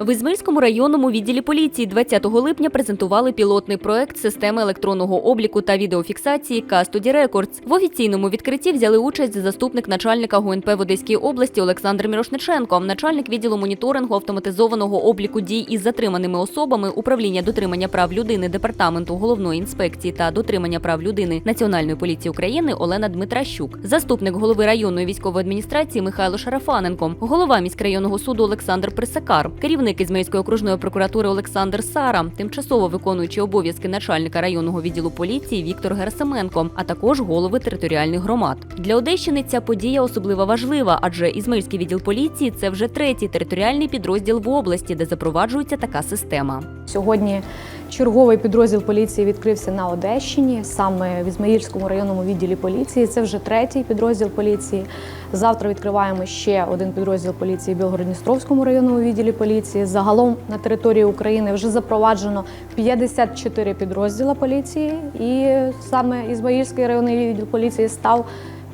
В Ізмаїльському районному відділі поліції 20 липня презентували пілотний проект системи електронного обліку та відеофіксації Custody Records. В офіційному відкритті взяли участь заступник начальника ГУНП в Одеській області Олександр Мірошниченко, начальник відділу моніторингу автоматизованого обліку дій із затриманими особами управління дотримання прав людини департаменту головної інспекції та дотримання прав людини Національної поліції України Олена Дмитращук, заступник голови районної військової адміністрації Михайло Шарафаненко, голова міськрайонного суду Олександр Присакар, керівник Ізмаїльської окружної прокуратури Олександр Сара, тимчасово виконуючий обов'язки начальника районного відділу поліції Віктор Герасименко, а також голови територіальних громад. Для Одещини ця подія особливо важлива, адже Ізмельський відділ поліції це вже третій територіальний підрозділ в області, де запроваджується така система. Сьогодні черговий підрозділ поліції відкрився на Одещині, саме в Ізмаїльському районному відділі поліції. Це вже третій підрозділ поліції. Завтра відкриваємо ще один підрозділ поліції в Білгород-Дністровському районному відділі поліції. Загалом на території України вже запроваджено 54 підрозділа поліції, і саме Ізмаїльський районний відділ поліції став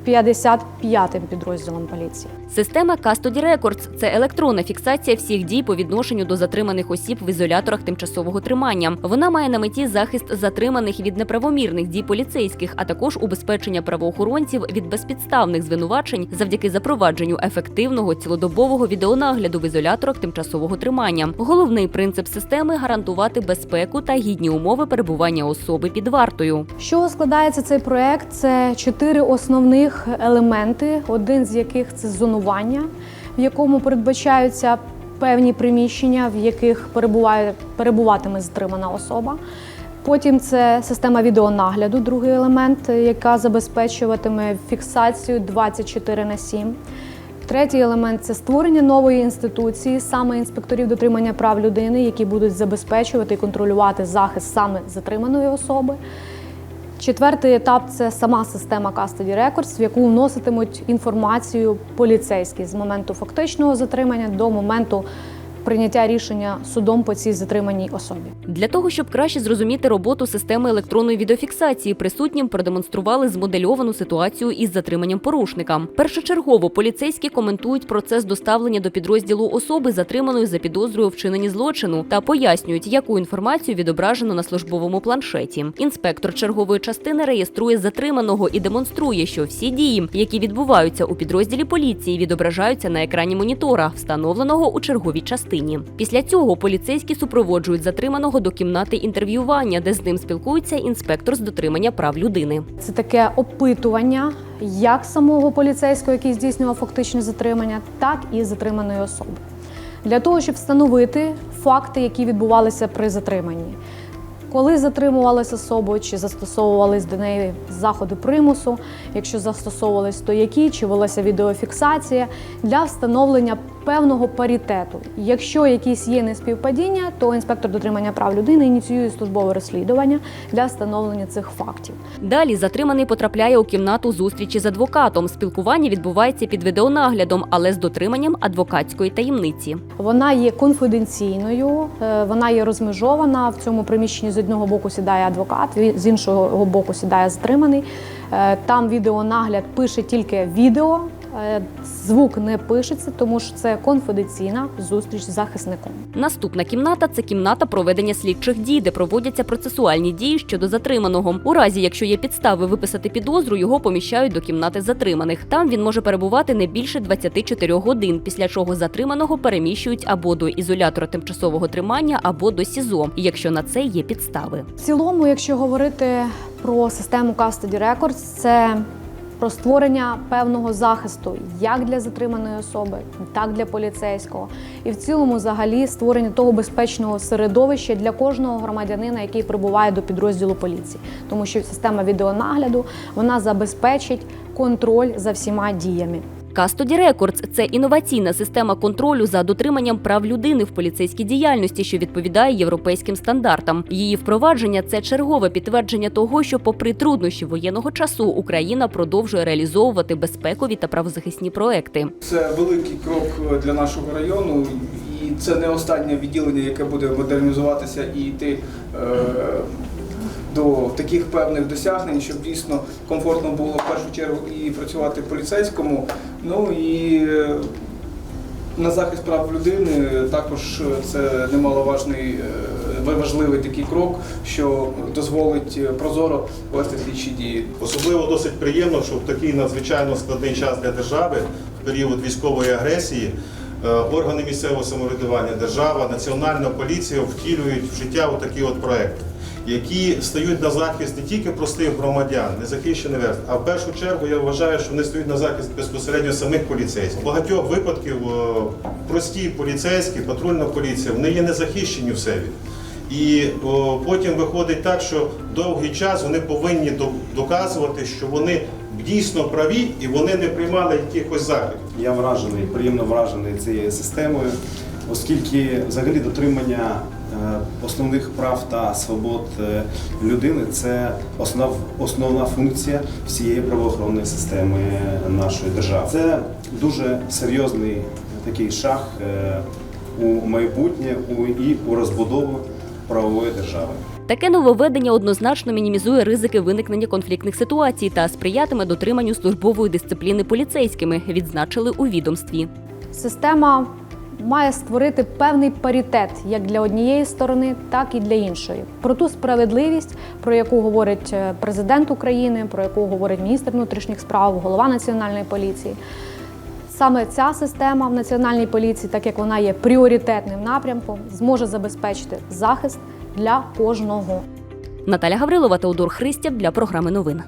55-тим підрозділом поліції. Система Custody Records – це електронна фіксація всіх дій по відношенню до затриманих осіб в ізоляторах тимчасового тримання. Вона має на меті захист затриманих від неправомірних дій поліцейських, а також убезпечення правоохоронців від безпідставних звинувачень завдяки запровадженню ефективного цілодобового відеонагляду в ізоляторах тимчасового тримання. Головний принцип системи гарантувати безпеку та гідні умови перебування особи під вартою. Чого складається цей проект? Це чотири основних елементи, один з яких це зонування, в якому передбачаються певні приміщення, в яких перебуває, перебуватиме затримана особа. Потім це система відеонагляду, другий елемент, яка забезпечуватиме фіксацію 24 на 7. Третій елемент це створення нової інституції, саме інспекторів дотримання прав людини, які будуть забезпечувати і контролювати захист саме затриманої особи. Четвертий етап це сама система Custody Records, в яку вноситимуть інформацію поліцейські з моменту фактичного затримання до моменту прийняття рішення судом по цій затриманій особі. Для того, щоб краще зрозуміти роботу системи електронної відеофіксації, присутнім продемонстрували змодельовану ситуацію із затриманням порушника. Першочергово поліцейські коментують процес доставлення до підрозділу особи, затриманої за підозрою у вчиненні злочину, та пояснюють, яку інформацію відображено на службовому планшеті. Інспектор чергової частини реєструє затриманого і демонструє, що всі дії, які відбуваються у підрозділі поліції, відображаються на екрані монітора, встановленого у черговій частині. Після цього поліцейські супроводжують затриманого до кімнати інтерв'ювання, де з ним спілкується інспектор з дотримання прав людини. Це таке опитування як самого поліцейського, який здійснював фактичне затримання, так і затриманої особи. Для того, щоб встановити факти, які відбувалися при затриманні. Коли затримувалася особа, чи застосовувались до неї заходи примусу, якщо застосовувались, то які, чи велася відеофіксація для встановлення певного паритету. Якщо якісь є неспівпадіння, то інспектор дотримання прав людини ініціює службове розслідування для встановлення цих фактів. Далі затриманий потрапляє у кімнату зустрічі з адвокатом. Спілкування відбувається під відеонаглядом, але з дотриманням адвокатської таємниці. Вона є конфіденційною, е, вона є розмежована. В цьому приміщенні з одного боку сідає адвокат, з іншого боку сідає затриманий. Е, Там відеонагляд пише тільки відео, звук не пишеться, тому що це конфіденційна зустріч з захисником. Наступна кімната це кімната проведення слідчих дій, де проводяться процесуальні дії щодо затриманого. У разі, якщо є підстави виписати підозру, його поміщають до кімнати затриманих. Там він може перебувати не більше 24 годин, після чого затриманого переміщують або до ізолятора тимчасового тримання, або до СІЗО, якщо на це є підстави. В цілому, якщо говорити про систему Custody Records, це про створення певного захисту як для затриманої особи, так для поліцейського, і в цілому, взагалі, створення того безпечного середовища для кожного громадянина, який прибуває до підрозділу поліції, тому що система відеонагляду вона забезпечить контроль за всіма діями. Custody Records – це інноваційна система контролю за дотриманням прав людини в поліцейській діяльності, що відповідає європейським стандартам. Її впровадження це чергове підтвердження того, що, попри труднощі воєнного часу, Україна продовжує реалізовувати безпекові та правозахисні проекти. Це великий крок для нашого району, і це не останнє відділення, яке буде модернізуватися і йти е, до таких певних досягнень, щоб дійсно комфортно було в першу чергу і працювати поліцейському. Ну і е, на захист прав людини також це немаловажний е, важливий такий крок, що дозволить е, прозоро вести слідчі дії. Особливо досить приємно, що в такий надзвичайно складний час для держави, в період військової агресії, органи місцевого самоврядування, держава, національна поліція втілюють в життя отакі от проекти, які стають на захист не тільки простих громадян, незахищених верст, а в першу чергу я вважаю, що вони стають на захист безпосередньо самих поліцейських. Багатьох випадків прості поліцейські, патрульна поліція, вони є незахищені в себе. І о, потім виходить так, що довгий час вони повинні доказувати, що вони дійсно праві і вони не приймали якихось заходів. Я вражений, приємно вражений цією системою, оскільки взагалі дотримання основних прав та свобод е, людини це основна, основна функція всієї правоохоронної системи нашої держави. Це дуже серйозний такий шаг е, у майбутнє у- і у розбудову правової держави. Таке нововведення однозначно мінімізує ризики виникнення конфліктних ситуацій та сприятиме дотриманню службової дисципліни поліцейськими, відзначили у відомстві. Система має створити певний паритет як для однієї сторони, так і для іншої. Про ту справедливість, про яку говорить е, президент України, про яку говорить міністр внутрішніх справ, голова національної поліції. Саме ця система в національній поліції, так як вона є пріоритетним напрямком, зможе забезпечити захист для кожного. Наталя Гаврилова, Теодор Христєв для програми новин.